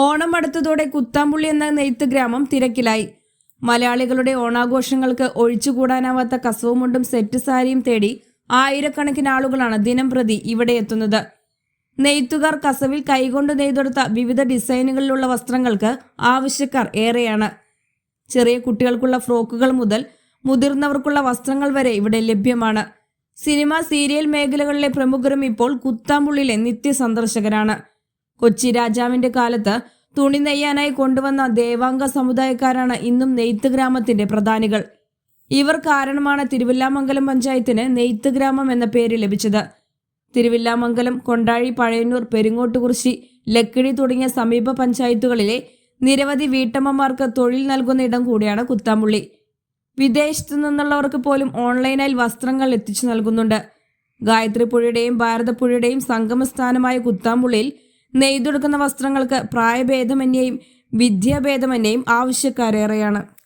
ഓണം അടുത്തതോടെ കുത്താമ്പുള്ളി എന്ന നെയ്ത്ത് ഗ്രാമം തിരക്കിലായി. മലയാളികളുടെ ഓണാഘോഷങ്ങൾക്ക് ഒഴിച്ചുകൂടാനാവാത്ത കസവുമുണ്ടും സെറ്റ് സാരിയും തേടി ആയിരക്കണക്കിന് ആളുകളാണ് ദിനം പ്രതി ഇവിടെ എത്തുന്നത്. നെയ്ത്തുകാർ കസവിൽ കൈകൊണ്ട് നെയ്തെടുത്ത വിവിധ ഡിസൈനുകളിലുള്ള വസ്ത്രങ്ങൾക്ക് ആവശ്യക്കാർ ഏറെയാണ്. ചെറിയ കുട്ടികൾക്കുള്ള ഫ്രോക്കുകൾ മുതൽ മുതിർന്നവർക്കുള്ള വസ്ത്രങ്ങൾ വരെ ഇവിടെ ലഭ്യമാണ്. സിനിമ സീരിയൽ മേഖലകളിലെ പ്രമുഖരും ഇപ്പോൾ കുത്താമ്പുള്ളിലെ നിത്യ സന്ദർശകരാണ് കൊച്ചി രാജാവിന്റെ കാലത്ത് തുണി നെയ്യാനായി കൊണ്ടുവന്ന ദേവാംഗ സമുദായക്കാരാണ് ഇന്നും നെയ്ത്ത് ഗ്രാമത്തിന്റെ പ്രധാനികൾ. ഇവർ കാരണമാണ് തിരുവില്ലാമംഗലം പഞ്ചായത്തിന് നെയ്ത്ത് ഗ്രാമം എന്ന പേര് ലഭിച്ചത്. തിരുവില്ലാമംഗലം കൊണ്ടാഴി പഴയന്നൂർ പെരിങ്ങോട്ടുകുറിശി ലക്കിടി തുടങ്ങിയ സമീപ പഞ്ചായത്തുകളിലെ നിരവധി വീട്ടമ്മമാർക്ക് തൊഴിൽ നൽകുന്ന ഇടം കൂടിയാണ് കുത്താമ്പുള്ളി. വിദേശത്തു നിന്നുള്ളവർക്ക് പോലും ഓൺലൈനായി വസ്ത്രങ്ങൾ എത്തിച്ചു നൽകുന്നുണ്ട്. ഗായത്രിപ്പുഴയുടെയും ഭാരതപ്പുഴയുടെയും സംഗമസ്ഥാനമായ കുത്താമ്പുള്ളിയിൽ നെയ്തെടുക്കുന്ന വസ്ത്രങ്ങൾക്ക് പ്രായഭേദമന്യേയും വിദ്യാഭേദമന്യേയും ആവശ്യക്കാരേറെയാണ്.